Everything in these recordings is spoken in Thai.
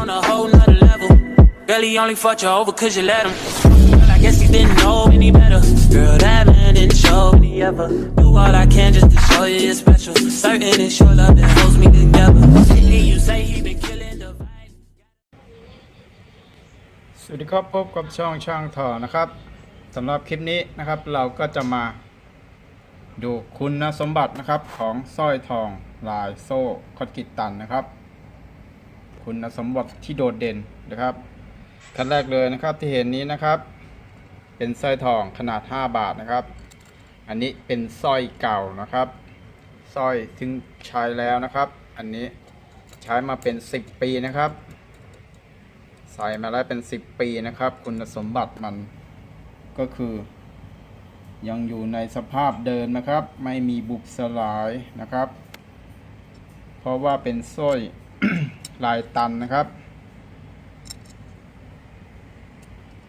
on a whole nother level. Girl, he only fucked you over cause you let him. Girl, I guess he didn't know any better. Girl, that man didn't show me ever. Do all I can just to show you you're special. Certain it's your love that holds me together. And you say he been killing the vibe. สวัสดีครับพบกับช่องช่างถอนะครับสำหรับคลิปนี้นะครับ เราก็จะมาดูคุณสมบัตินะครับของสร้อยทองลายโซ่คอตกิตตันนะครับ คุณสมบัติที่โดดเด่นนะครับขั้นแรกเลยนะครับที่เห็นนี้นะครับ เป็นสร้อยทองขนาด 5 บาทนะครับ อันนี้เป็นสร้อยเก่านะครับสร้อยถึงใช้แล้วนะครับ อันนี้ใช้มาเป็น 10 ปีนะครับ ใส่มาแล้วเป็น 10 ปีนะครับ คุณสมบัติมันก็คือ ยังอยู่ในสภาพเดิมนะครับ ไม่มีบุบสลายนะครับ เพราะว่าเป็นสร้อย ลายตันนะครับ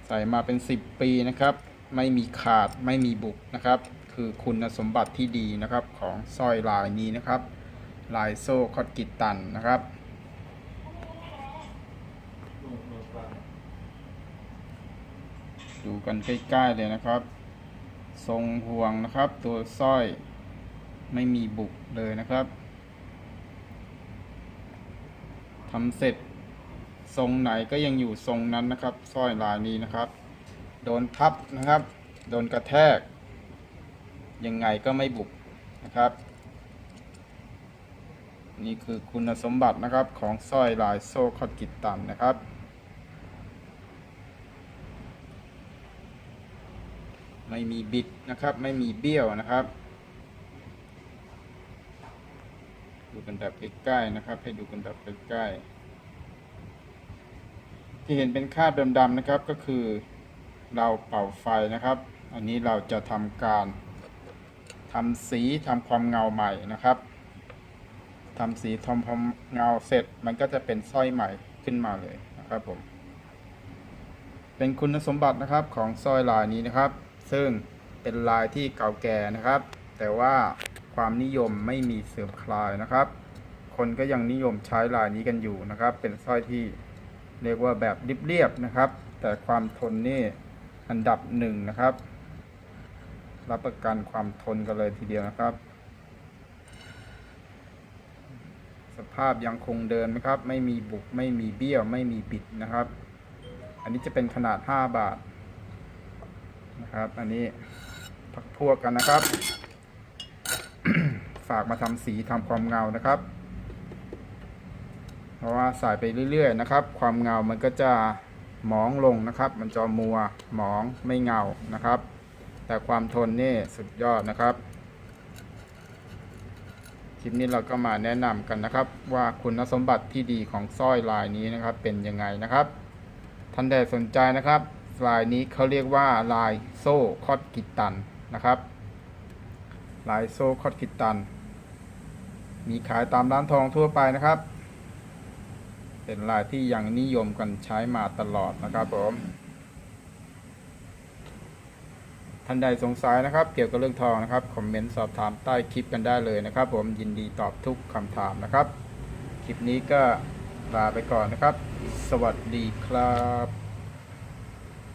ใส่มาเป็น 10 ปีนะครับ ไม่มีขาดไม่มีบุบนะครับ คือคุณสมบัติที่ดีนะครับของสร้อยลายนี้นะครับ ลายโซ่คอตกิตตันนะครับดูกันใกล้ๆเลยนะครับ ทรงห่วงนะครับ ตัวสร้อยไม่มีบุกเลยนะครับ ทำเสร็จทรงไหนก็ยังอยู่ทรงนั้นนะครับสร้อยลายนี้นะครับ โดนทับนะครับ โดนกระแทก ยังไงก็ไม่บุกนะครับ นี่คือคุณสมบัตินะครับของสร้อยลายโซ่คอดกิตตันนะครับ ไม่มีบิดนะครับ ไม่มีเบี้ยวนะครับ ดู กันแบบใกล้ๆนะครับ ให้ดูกันแบบใกล้ๆที่เห็นเป็นคราบดำๆนะครับก็คือเราเป่าไฟนะครับ อันนี้เราจะทำการทำสีทำความเงาใหม่นะครับทำสีทำความเงาเสร็จมันก็จะเป็นสร้อยใหม่ขึ้นมาเลยนะครับผมเป็นคุณสมบัตินะครับของสร้อยลายนี้นะครับ ซึ่งเป็นลายที่เก่าแก่นะครับ แต่ว่า ความนิยมไม่มีเสื่อมคลายนะครับ คนก็ยังนิยมใช้ลายนี้กันอยู่นะครับ เป็นสร้อยที่เรียกว่าแบบเรียบๆนะครับ แต่ความทนนี่อันดับหนึ่งนะครับ รับประกันความทนกันเลยทีเดียวนะครับ สภาพยังคงเดิมนะครับ ไม่มีบุกไม่มีเบี้ยวไม่มีบิดนะครับ อันนี้จะเป็นขนาด 5 บาทนะครับ อันนี้พักพวกกันนะครับ ฝากมาทำสีทำความเงานะครับ เพราะว่าใส่ไปเรื่อย ๆ นะครับ ความเงามันก็จะหมองลงนะครับ มันจะมัวหมองไม่เงานะครับ แต่ความทนนี่สุดยอดนะครับคลิปนี้เราก็มาแนะนำกันนะครับ ว่าคุณสมบัติที่ดีของสร้อยลายนี้นะครับ เป็นยังไงนะครับท่านใดสนใจนะครับ ลายนี้เขาเรียกว่าลายโซ่คอดกิตตันนะครับ ลายโซ่คอดกิตตัน มีขายตามร้านทองทั่วไปนะครับ เป็นลายที่ยังนิยมกันใช้มาตลอดนะครับผมท่านใดสงสัยนะครับ เกี่ยวกับเรื่องทองนะครับคอมเมนต์สอบถามใต้คลิปกันได้เลยนะครับ ผมยินดีตอบทุกคำถามนะครับ คลิปนี้ก็ลาไปก่อนนะครับ สวัสดีครับ